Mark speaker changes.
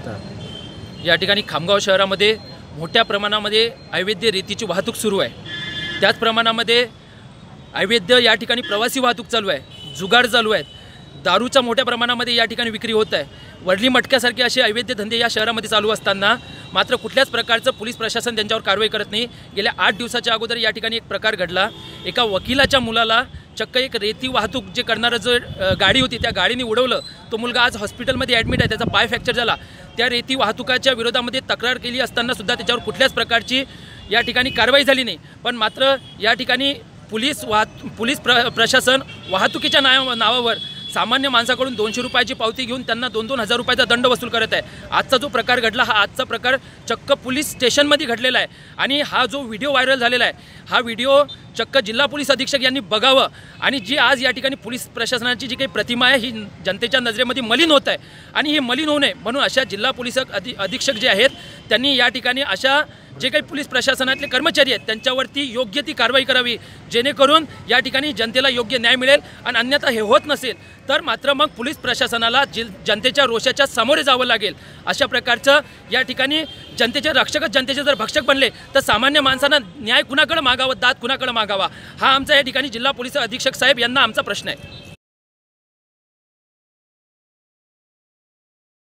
Speaker 1: असतात. या ठिकाणी खामगाव शहरामध्ये मोठ्या प्रमाणामध्ये अवैध रेतीची वाहतूक सुरू आहे. त्याच प्रमाणामध्ये अवैध या ठिकाणी प्रवासी वाहतूक चालू आहे. जुगाड चालू आहेत. दारूच्या मोठ्या प्रमाणामध्ये या ठिकाणी विक्री होत आहे. वडली मटक्यासारखे असे अवैध धंदे या शहरामध्ये चालू असताना मात्र कुठल्याच प्रकारचं पोलीस प्रशासन त्यांच्यावर कारवाई करत नाही. गेल्या आठ दिवसाच्या अगोदर या ठिकाणी एक प्रकार घडला. एका वकिलाच्या मुलाला चक्क एक रेती वाहतूक जे करणारं जो गाडी होती त्या गाडीने उडवलं. तो मुलगा आज हॉस्पिटलमध्ये ॲडमिट आहे. त्याचा पाय फ्रॅक्चर झाला. त्या रेती वाहतुकाच्या विरोधामध्ये तक्रार केली असताना सुद्धा त्याच्यावर कुठल्याच प्रकारची या ठिकाणी कारवाई झाली नाही. पण मात्र या ठिकाणी पोलीस वाहत पोलीस प्र प्रशासन वाहतुकीच्या नावावर सामान्य माणसाकडून दोनशे रुपयाची पावती घेऊन त्यांना दोन दोन हजार रुपयाचा दंड वसूल करत आहे. आजचा जो प्रकार घडला हा आजचा प्रकार चक्क पोलीस स्टेशनमध्ये घडलेला आहे. आणि हा जो व्हिडिओ व्हायरल झालेला आहे हा व्हिडिओ चक्क जिल्हा पोलीस अधीक्षक यांनी बघावं. आणि जी आज या ठिकाणी पोलीस प्रशासनाची जी काही प्रतिमा आहे ही जनतेच्या नजरेमध्ये मलिन होत आहे. आणि ही मलिन होऊ नये म्हणून अशा जिल्हा पोलीस अधि अधीक्षक जे आहेत त्यांनी या ठिकाणी अशा जे काही पोलीस प्रशासनातले कर्मचारी आहेत त्यांच्यावरती योग्य ती कारवाई करावी जेणेकरून या ठिकाणी जनतेला योग्य न्याय मिळेल आणि अन्यथा हे होत नसेल तर मात्र मग पोलीस प्रशासनाला जि जनतेच्या रोषाच्या सामोरे जावं लागेल. अशा प्रकारचं या ठिकाणी जनतेचे रक्षकच जनतेचे जर भक्षक बनले तर सामान्य माणसांना न्याय कुणाकडे मागावा दात कुणाकडे मागावा? हा आमचा या ठिकाणी जिल्हा पोलीस अधीक्षक साहेब यांना आमचा प्रश्न आहे.